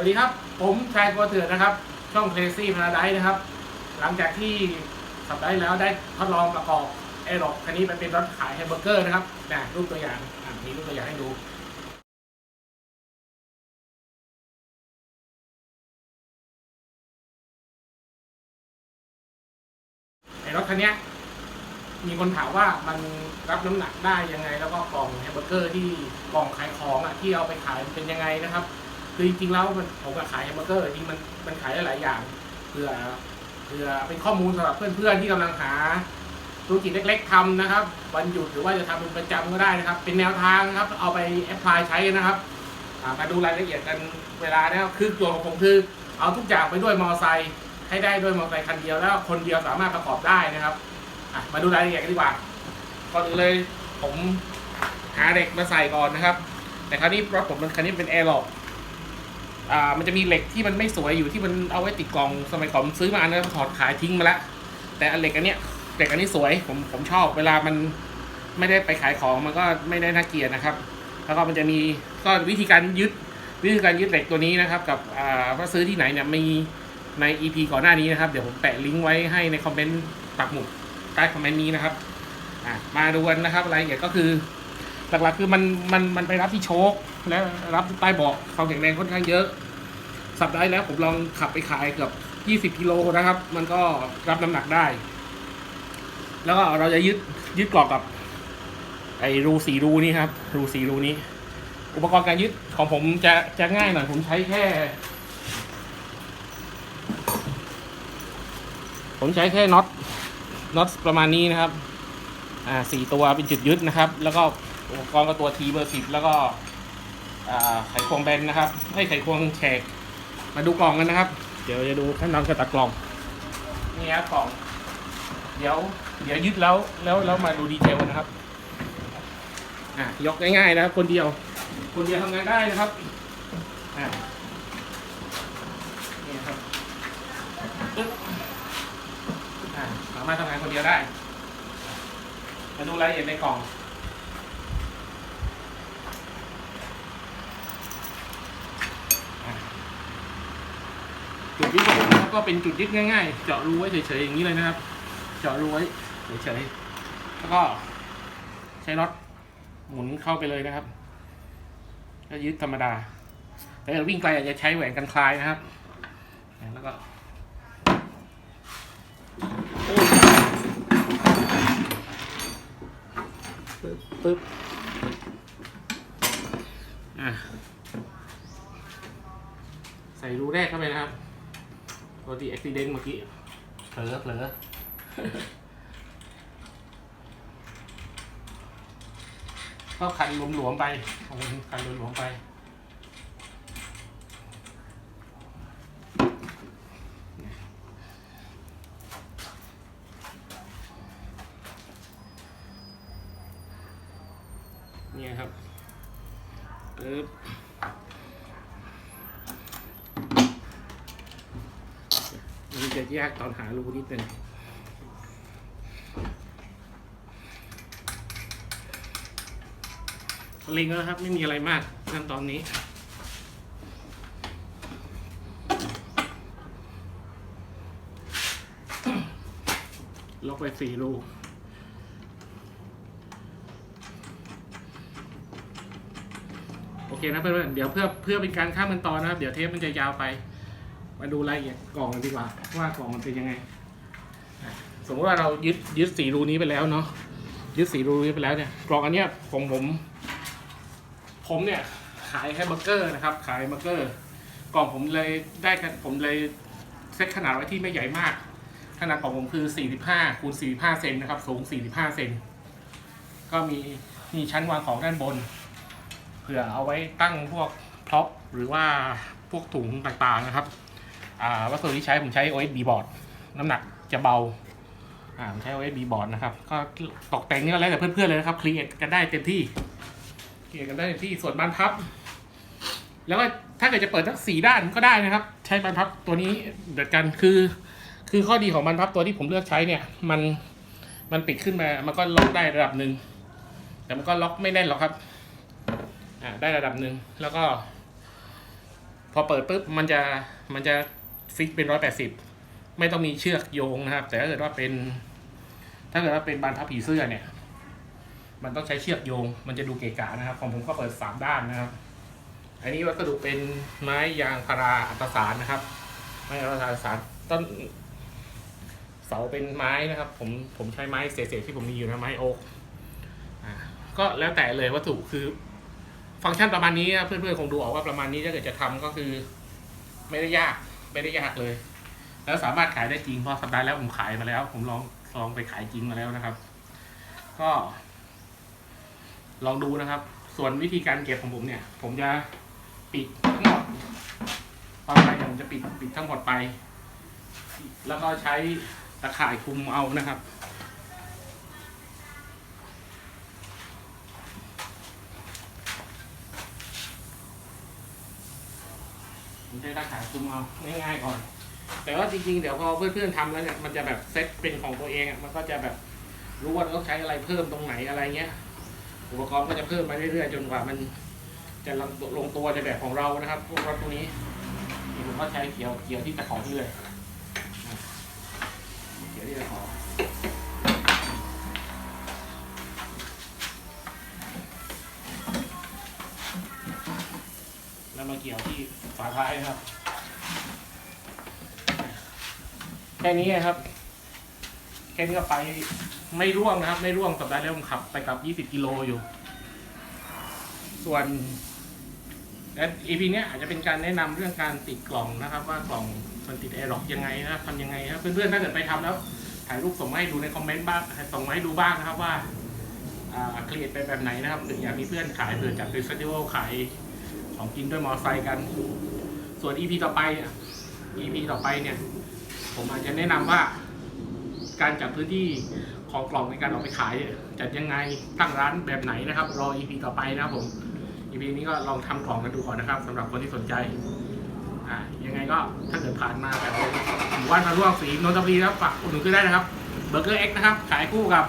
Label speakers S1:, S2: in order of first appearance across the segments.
S1: วัสดีครับ ผมชายกัวเถื่อนนะครับ ช่อง Crazy Paradise นะครับ หลังจากที่สัปดาห์แล้วได้ทดลองประกอบไอ้รถคันนี้ไปเป็นรถขายแฮมเบอร์เกอร์นะครับนะรูปตัวอย่างอะมีรูปตัวอย่างให้ดูไอ้รถคันนี้มีคนถามว่ามันรับน้ำหนักได้ยังไง แล้วก็กล่องแฮมเบอร์เกอร์ที่กล่องขายของอะที่เอาไปขายเป็นยังไงนะครับ คือจริงๆแล้วมันผมก็ขายแฮมเบอร์เกอร์จริงมันมันขายได้หลายอย่างเพื่อเพื่อเป็นข้อมูลสำหรับเพื่อนๆที่กำลังหาธุรกิจเล็ก ๆทำนะครับ วันหยุดหรือว่าจะทำเป็นประจำก็ได้นะครับ เป็นแนวทางนะครับ เอาไปแอพพลายใช้นะครับมาดูรายละเอียดกันเวลานะครับคือตัวของผมคือ เอาทุกอย่างไปด้วยมอเตอร์ไซค์ให้ได้ด้วยมอเตอร์ไซค์คันเดียวแล้วคนเดียวสามารถประกอบได้นะครับมาดูรายละเอียดกันดีกว่าก่อนอื่นเลยผมหาเหล็กมาใส่ก่อนนะครับ แต่คราวนี้รถผมมันคันนี้เป็นแอร์ล็อก อ่ามันจะมีเหล็กที่มันไม่สวยอยู่ที่มันเอาไว้ติดกล่องสมัยก่อนผมซื้อมาอันนั้นถอดขายทิ้งมาแล้วแต่อันเหล็กอันเนี้ยเหล็กอันนี้สวยผมผมชอบเวลามันไม่ได้ไปขายของมันก็ไม่ได้น่าเกลียดนะครับ แล้วก็มันจะมีก็วิธีการยึดวิธีการยึดเหล็กตัวนี้นะครับ กับอ่าว่าซื้อที่ไหนเนี่ยมีใน EP ก่อนหน้านี้นะครับ เดี๋ยวผมแปะลิงก์ไว้ให้ในคอมเมนต์ปักหมุดใต้คอมเมนต์นี้นะครับอะมาดูกันนะครับรายละเอียดก็คือ หลักๆคือมันมันมันไปรับที่โชคและรับใต้เบาะความแข็งแรงค่อนข้างเยอะ สัปดาห์แล้วผมลองขับไปขายเกือบ 20กิโลนะครับ มันก็รับน้ำหนักได้ แล้วก็เราจะยึดยึดกรอบกับ ไอ้รูสีรูนี่ครับ รูสีรูนี้ อุปกรณ์การยึดของผมจะจะง่ายหน่อยผมใช้แค่ ผมใช้แค่น็อตน็อตประมาณนี้นะครับ อ่าสี่ตัวเป็นจุดยึดนะครับ แล้วก็ อุปกรณ์ก็ตัวทีเบอร์สิบแล้วก็อ่าไขควงแบนนะครับให้ไขควงแฉกมาดูกล่องกันนะครับ เดี๋ยวจะดูขั้นตอนการตัดกล่องนี่ครับกล่อง เดี๋ยว เดี๋ยวยึดแล้วแล้วแล้วมาดูดีเทลกันนะครับอะยกง่ายๆนะครับ คนเดียว คนเดียวทำงานได้นะครับอะนี่ครับปึ๊บอะสามารถทำงานคนเดียวได้มาดูรายละเอียดในกล่อง จุดยึดของนะครับก็เป็นจุดยึดง่ายๆ เจาะรูไว้เฉยๆอย่างนี้เลยนะครับ เจาะรูไว้เฉยๆแล้วก็ใช้น็อตหมุนเข้าไปเลยนะครับก็ยึดธรรมดา แต่ถ้าวิ่งไกลอาจจะใช้แหวนกันคลายนะครับแล้วก็ปึ๊บปึ๊บอะใส่รูแรกเข้าไปนะครับ ตัวที่อุบิเหตุเมื่อกี้เผลอเผลอก็คันหลวมๆไปคันหลวมๆไปเนี่ยครับปึ๊บ มันจะยากตอนหารูนิดนึงลิงแล้วครับ ไม่มีอะไรมากขั้นตอนนี้ล็อกไปสี่รูโอเคนะเพื่อนๆเดี๋ยวเพื่อเพื่อเป็นการข้ามขั้นตอนนะครับ เดี๋ยวเทปมันจะยาวไป มาดูรายละเอียดกล่องกันดีกว่า ว่ากล่องมันเป็นยังไงอะสมมติว่าเรายึดยึดสีรูนี้ไปแล้วเนาะยึดสีรูนี้ไปแล้วเนี่ยกล่องอันเนี้ยของผม ผมเนี่ยขายแค่เบอร์เกอร์นะครับ ขายเบอร์เกอร์ กล่องผมเลยได้กันผมเลยเซ็ตขนาดไว้ที่ไม่ใหญ่มาก ขนาดของผมคือ 45คูณ45 เซนนะครับ สูง 45 เซน ก็มีมีชั้นวางของด้านบน เผื่อเอาไว้ตั้งพวกพร็อพหรือว่าพวกถุงต่างๆนะครับ วัสดุที่ใช้ผมใช้ OSB บอร์ดน้ำหนักจะเบาอ่าผมใช้ OSB บอร์ดนะครับ ก็ตกแต่งนี่ก็แล้วแต่เพื่อนๆเลยนะครับครีเอทกันได้เต็มที่ครีเอทกันได้เต็มที่ส่วนบานพับ แล้วก็ถ้าเกิดจะเปิดทั้งสี่ด้านก็ได้นะครับ ใช้บานพับตัวนี้เดียวกันคือ คือข้อดีของบานพับตัวที่ผมเลือกใช้เนี่ย มันมันปิดขึ้นมามันก็ล็อกได้ระดับหนึ่งแต่มันก็ล็อกไม่แน่นหรอกครับอ่าได้ระดับหนึ่งแล้วก็ พอเปิดปุ๊บมันจะมันจะ ฟิกเป็นร้อยแปดสิบไม่ต้องมีเชือกโยงนะครับ แต่ถ้าเกิดว่าเป็น ถ้าเกิดว่าเป็นบานพับผีเสื้อเนี่ย มันต้องใช้เชือกโยง มันจะดูเกะกะนะครับ ของผมก็เปิดสามด้านนะครับ อันนี้วัสดุเป็นไม้ยางพาราอัตสารนะครับ ไม้ยางพาราอัตสารต้นเสาเป็นไม้นะครับ ผมผมใช้ไม้เศษๆที่ผมมีอยู่นะไม้โอ๊กอ่าก็แล้วแต่เลยวัตถุคือ ฟังก์ชันประมาณนี้นะเพื่อนๆคงดูออกว่าประมาณนี้ถ้าเกิดจะทำก็คือ ไม่ได้ยาก ไม่ได้ยากเลย แล้วสามารถขายได้จริงเพราะสัปดาห์แล้วผมขายมาแล้ว ผมลองลองไปขายจริงมาแล้วนะครับ ก็ ลองดูนะครับ ส่วนวิธีการเก็บของผมเนี่ย ผมจะปิดทั้งหมดตอนไปเนี่ยผมจะปิดปิดทั้งหมดไป แล้วก็ใช้ตะข่ายคุมเอานะครับ ใช้ตะข่ายคลุมเอาง่ายๆก่อน แต่ว่าจริงๆ เดี๋ยวพอเพื่อนๆทำแล้วเนี่ยมันจะแบบเซ็ตเป็นของตัวเองอะมันก็จะแบบรู้ว่าต้องใช้อะไรเพิ่มตรงไหนอะไรเงี้ย อุปกรณ์ก็จะเพิ่มไปเรื่อยๆ จนกว่ามันจะลงลงตัวในแบบของเรานะครับ พวกรถพวกนี้ผมก็ใช้เกี่ยวเกี่ยวที่ตะขอนี่เลยอะเกี่ยวที่ตะขอ แล้วมาเกี่ยวที่ฝาท้ายนะครับ แค่นี้นะครับ แค่นี้ก็ไปไม่ร่วงนะครับ ไม่ร่วงสัปดาห์แล้วผมขับไปกับ 20 กิโลอยู่ ส่วนและ EP เนี้ยอาจจะเป็นการแนะนำเรื่องการติดกล่องนะครับ ว่ากล่องมันติดแอร์ล็อกยังไงนะครับทำยังไงครับเพื่อนๆถ้าเกิดไปทำแล้วถ่ายรูปส่งมาให้ดูในคอมเมนต์บ้างส่งมาให้ดูบ้างนะครับว่าอ่าเครียดไปแบบไหนนะครับหรืออยากมีเพื่อนขายเผื่อจัดเป็นเฟสติวัลขาย ของกินด้วยมอไซค์กัน ส่วน EP ต่อไปเนี่ย EP ต่อไปเนี่ย ผมอาจจะแนะนำว่า การจัดพื้นที่ของกล่องในการออกไปขาย จัดยังไงตั้งร้านแบบไหนนะครับ รอ EP ต่อไปนะครับผม EP นี้ก็ลองทำกล่องกันดูก่อนนะครับสำหรับคนที่สนใจอ่ายังไงก็ถ้าเกิดผ่านมาแบบหมู่บ้านมาร่วงสีนนทบุรีนะครับฝากอุดหนุนขึ้ได้นะครับเบอร์เกอร์เอ็กนะครับ ขายคู่กับ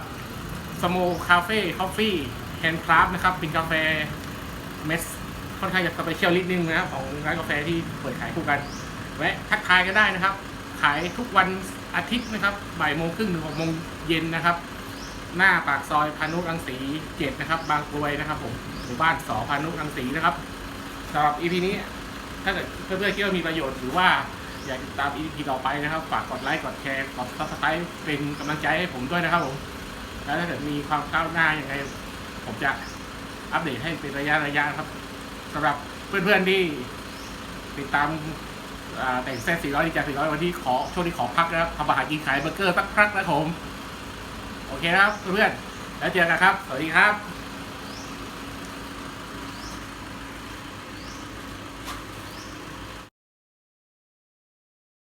S1: สโมคาเฟ่คอฟฟี่แฮนด์คราฟนะครับเป็นกาแฟเมส ค่อนข้างจะสเปเชียลนิดนึงนะครับของร้านกาแฟที่เปิดขายคู่กันแวะทักทายกันได้นะครับ ขายทุกวันอาทิตย์นะครับบ่ายโมงครึ่งถึงหกโมงเย็นนะครับ หน้าปากซอยพานุรังสีเจ็ดนะครับ บางกรวยนะครับผมหมู่บ้านสอพานุรังสีนะครับสำหรับ EP นี้ถ้าเกิดเพื่อนๆคิดว่ามีประโยชน์หรือว่าอยากติดตาม EP ต่อไปนะครับ ฝากกดไลค์กดแชร์กด subscribe เป็นกำลังใจให้ผมด้วยนะครับผมแล้วถ้าเกิดมีความก้าวหน้ายังไงผมจะอัปเดตให้เป็นระยะระยะครับ สำหรับเพื่อนๆที่ติดตามแต่งเส้น400ดีจาก400 วันที่ขอช่วงนี้ขอพักนะครับทำอาหารกินขายเบอร์เกอร์สักพักนะครับผม โอเคนะครับเพื่อนๆแล้วเจอกันครับ สวัสดีครับ